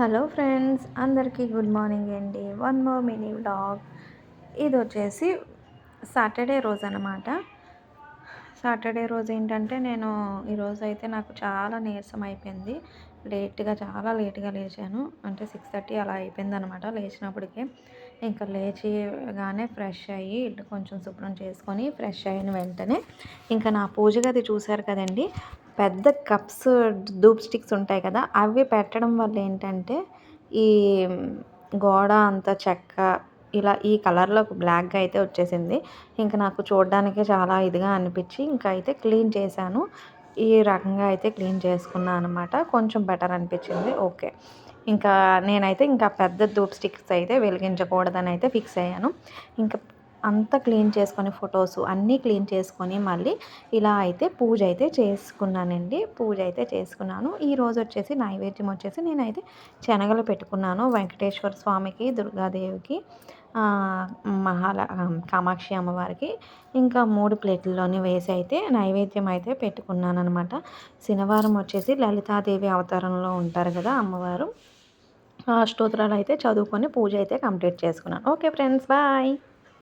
Hello friends అందరికీ good morning అండి. One more mini vlog. ఇది వచ్చేసి సాటర్డే రోజు అనమాట సాటర్డే రోజు ఏంటంటే నేను ఈరోజు అయితే నాకు చాలా నీరసం అయిపోయింది. లేట్గా చాలా లేట్గా లేచాను. అంటే సిక్స్ థర్టీ అలా అయిపోయింది అనమాట లేచినప్పటికే. ఇంకా లేచిగానే ఫ్రెష్ అయ్యి ఇల్లు కొంచెం శుభ్రం చేసుకొని ఫ్రెష్ అయిన వెంటనే ఇంకా నా పూజ గది చూశారు కదండి పెద్ద కప్స్ ధూప్ స్టిక్స్ ఉంటాయి కదా అవి పెట్టడం వల్ల ఏంటంటే ఈ గోడ అంతా చెక్క ఇలా ఈ కలర్లో బ్లాక్గా అయితే వచ్చేసింది. ఇంకా నాకు చూడడానికే చాలా ఇదిగా అనిపించి ఇంకా అయితే క్లీన్ చేశాను. ఈ రకంగా అయితే క్లీన్ చేసుకున్నాను అనమాట కొంచెం బెటర్ అనిపించింది. ఓకే. ఇంకా నేనైతే ఇంకా పెద్ద ధూప్ స్టిక్స్ అయితే వెలిగించకూడదని అయితే ఫిక్స్ అయ్యాను. ఇంకా అంతా క్లీన్ చేసుకొని ఫొటోస్ అన్నీ క్లీన్ చేసుకొని మళ్ళీ ఇలా అయితే పూజ అయితే చేసుకున్నానండి. పూజ అయితే చేసుకున్నాను. ఈ రోజు వచ్చేసి నైవేద్యం వచ్చేసి నేనైతే శనగలు పెట్టుకున్నాను వెంకటేశ్వర స్వామికి దుర్గాదేవికి మహాల కామాక్షి అమ్మవారికి. ఇంకా మూడు ప్లేట్లలోని వేసి అయితే నైవేద్యం అయితే పెట్టుకున్నాను అనమాట శనివారం వచ్చేసి లలితాదేవి అవతారంలో ఉంటారు కదా అమ్మవారు. స్తోత్రాలు అయితే చదువుకొని పూజ అయితే కంప్లీట్ చేసుకున్నాను. Okay friends bye!